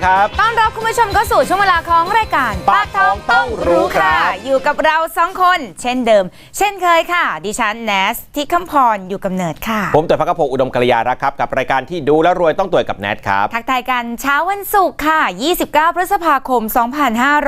ผู้ชมเข้าสู่ช่วงเวลาของรายการปากท้องต้องรู้ครับอยู่กับเราสองคน เช่นเดิม เช่นเคยค่ะ ดิฉันแนสที่คำพรอยู่กำเนิดค่ะ ผมต่อยพักกพงศ์อุดมกัลยารักษ์ครับ กับรายการที่ดูแล้วรวยต้องต่วยกับแนทครับ ทักทายกันเช้าวันศุกร์ค่ะ 29 พฤษภาคม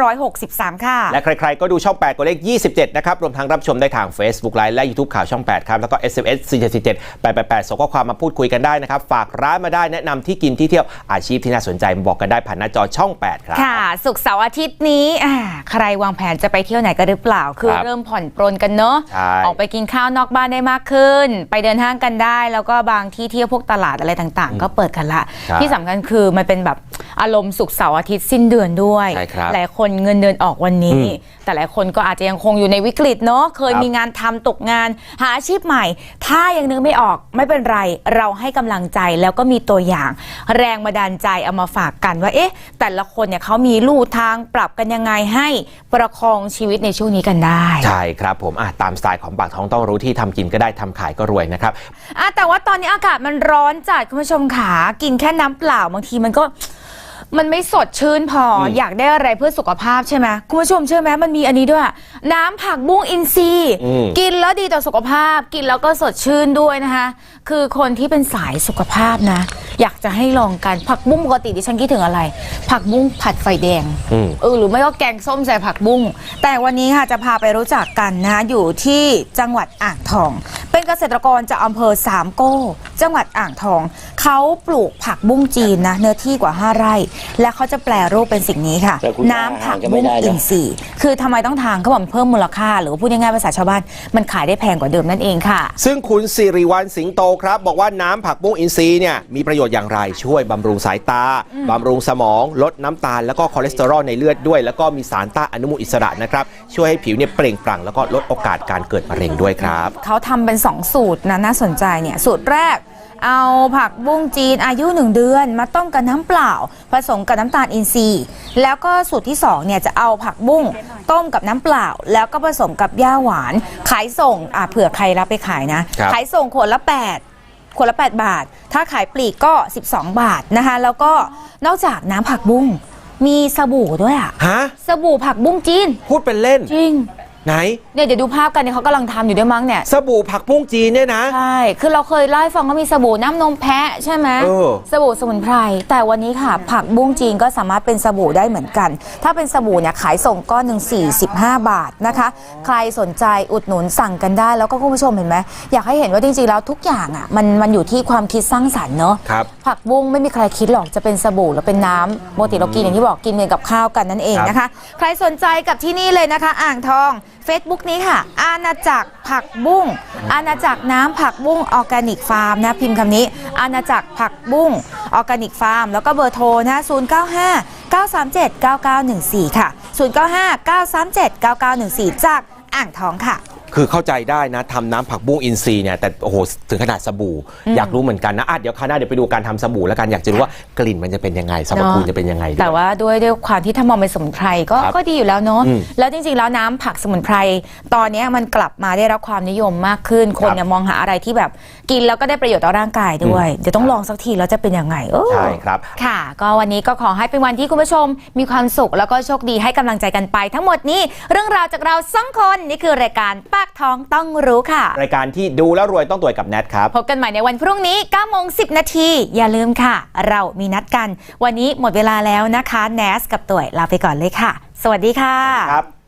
2563 ค่ะ และใคร ๆ ก็ดูช่อง 8กดเลข 27 นะครับ รวมทั้งรับชมได้ทาง Facebook Live และ YouTube ข่าวช่อง 8 ครับ แล้วก็ SMS 4 7 7 8 8 8ส่งข้อความมาพูดคุยกันได้นะครับ ฝากร้านมาได้แนะนำที่กินที่เที่ยวอาชีพที่น่าสนใจมาบอกกันได้ผ่านหน้าจอช่อง 8 ครับ ค่ะ สุกร์เสาร์อาทิตย์นี้อ่าใครวางแผนจะไปเที่ยวไหนกันหรือเปล่า คือครับเริ่มผ่อนปรนกันเนอะใช่ออกไปกินข้าวนอกบ้านได้มากขึ้น ไปเดินห้างกันได้ แล้วก็บางที่เที่ยวพวกตลาดอะไรต่างๆ ก็เปิดกันละครับที่สำคัญคือมันเป็นแบบ อารมณ์สุกร์เสาร์อาทิตย์สิ้นเดือนด้วยใช่ครับหลายคนเงินเดือนออกวันนี้อืมแต่หลายคนก็อาจจะยังคงอยู่ในวิกฤตเนอะเคยครับมีงานทำตกงาน หาอาชีพใหม่ ถ้ายังนึกไม่ออกไม่เป็นไร เราให้กำลังใจแล้วก็มีตัวอย่าง แรงบันดาลใจเอามาฝากกันว่าเอ๊ะ แต่ละคนเนี่ยเขามีลู่ทางปรับกันยังไงให้ประคองชีวิตในช่วงนี้กันได้ ใช่ครับผมอะตามสไตล์ของปากท้องต้องรู้ที่ทำกินก็ได้ทำขายก็รวยนะครับอะแต่ว่าตอนนี้อากาศมันร้อนจัดคุณผู้ชมขากินแค่น้ำเปล่าบางทีมันก็ มันไม่สดชื่นพออมอยากได้อะไรเพื่อสุขภาพใช่ไหมคุณผู้ชมเชื่อไหมมันมีอันนี้ด้วย น้ำผักบุ้งอินทรีย์ อืม กินแล้วดีต่อสุขภาพ กินแล้วก็สดชื่นด้วยนะคะ คือคนที่เป็นสายสุขภาพนะ อยากจะให้ลองกันผักบุ้งปกติดิฉันคิดถึงอะไร ผักบุ้งผัดไฟแดงอืม เออหรือไม่ก็แกงส้มใส่ผักบุ้งแต่วันนี้ค่ะจะพาไปรู้จักกันนะอยู่ที่จังหวัดอ่างทอง เป็นเกษตรกรจากอำเภอสามโก้ จังหวัดอ่างทอง เขาปลูกผักบุ้งจีนนะ เนื้อที่กว่า 5 ไร่ และเขาจะแปลรูปเป็นสิ่งนี้ค่ะ แต่คุณน้ำผักหาจะไม่บุ้งได้นะอินทรีย์คือทำไมต้องทางเขาบอกมันเพิ่มมูลค่า หรือว่าพูดง่ายๆภาษาชาวบ้านมันขายได้แพงกว่าเดิมนั่นเองค่ะ ซึ่งคุณสิริวัลสิงโตครับ บอกว่าน้ำผักบุ้งอินทรีย์เนี่ยมีประโยชน์อย่างไรช่วยบำรุงสายตาบำรุงสมอง ลดน้ำตาลแล้วก็คอเลสเตอรอลในเลือดด้วย แล้วก็มีสารต้านอนุมูลอิสระนะครับช่วยให้ผิวเนี่ยเปล่งปลั่งแล้วก็ลดโอกาสการเกิดมะเร็งด้วยครับเขาทำเป็น2 สูตรนะน่าสนใจเนี่ยสูตรแรกเอาผักบุ้งจีนอายุ 1 เดือนมาต้มกับน้ำเปล่า ผสมกับน้ำตาลอินทรีย์ แล้วก็สูตรที่2เนี่ยจะเอาผักบุ้งต้มกับน้ำเปล่า แล้วก็ผสมกับย่าหวาน ขายส่งอะเผื่อใครรับไปขายนะครับขายส่งขวดละ8ขวดละ 8 บาท ถ้าขายปลีกก็ 12 บาทนะคะ แล้วก็นอกจากน้ำผักบุ้ง มีสบู่ด้วยอะฮะสบู่ผักบุ้งจีน พูดเป็นเล่น จริง ไหน เนี่ยเดี๋ยวดูภาพกันเนี่ยเขากำลังทำอยู่ด้วยมั้งเนี่ย สบู่ผักบุ้งจีนเนี่ยนะ ใช่ คือเราเคยเล่าให้ฟังว่ามีสบู่น้ำนมแพะใช่ไหมเออ สบู่สมุนไพร แต่วันนี้ค่ะ ผักบุ้งจีนก็สามารถเป็นสบู่ได้เหมือนกัน ถ้าเป็นสบู่เนี่ยขายส่งก้อนหนึ่ง45 บาทนะคะ ใครสนใจอุดหนุนสั่งกันได้ แล้วก็คุณผู้ชมเห็นไหม อยากให้เห็นว่าจริงๆแล้วทุกอย่างอะมันมันอยู่ที่ความคิดสร้างสรรค์เนาะ ครับ ผักบุ้งไม่มีใครคิดหรอกจะเป็นสบู่หรือเป็นน้ำปกติเรากินอย่างที่บอกกินเงินกับข้าวกันนั่นเองนะคะ ใครสนใจกับที่นี่เลยนะคะ อ่างทอง Facebook นี้ค่ะ อาณาจักรผักบุ้ง อาณาจักรน้ำผักบุ้งออร์แกนิกฟาร์มนะพิมพ์คำนี้ อาณาจักรผักบุ้งออร์แกนิกฟาร์มแล้วก็เบอร์โทรนะ095 937 9914 ค่ะ 095 937 9914 จากอ่างทองค่ะ คือเข้าใจได้นะทำน้ำผักบุ้งอินทรีย์เนี่ยแต่โอ้โหถึงขนาดสบู่ อยากรู้เหมือนกันนะอะเดี๋ยวคราวหน้าเดี๋ยวไปดูการทำสบู่แล้วกันอยากจะรู้ว่ากลิ่นมันจะเป็นยังไงสรรพคุณจะเป็นยังไงด้วย แต่ว่าด้วยด้วยความที่ถ้ามองเป็นสมุนไพรก็ครับก็ดีอยู่แล้วเนาะอืมแล้วจริงๆแล้วน้ำผักสมุนไพร ตอนนี้มันกลับมาได้รับความนิยมมากขึ้น คนครับเนี่ยมองหาอะไรที่แบบกินแล้วก็ได้ประโยชน์ต่อร่างกายด้วยอืมเดี๋ยวต้องลองสักทีแล้วจะเป็นยังไงเออใช่ครับ ค่ะ ก็วันนี้ก็ขอให้เป็นวันที่คุณผู้ชม มีความสุขแล้วก็โชคดีให้กำลังใจกันไป ทั้งหมดนี้เรื่องราวจากเราสองคนนี่คือรายการปากท้องต้องรู้ค่ะ รายการที่ดูแล้วรวยต้องตัวยกับแนทครับ พบกันใหม่ในวันพรุ่งนี้9โมง10 นาที อย่าลืมค่ะ เรามีนัดกัน วันนี้หมดเวลาแล้วนะคะ แนสกับต่วยลาไปก่อนเลยค่ะ สวัสดีค่ะครับ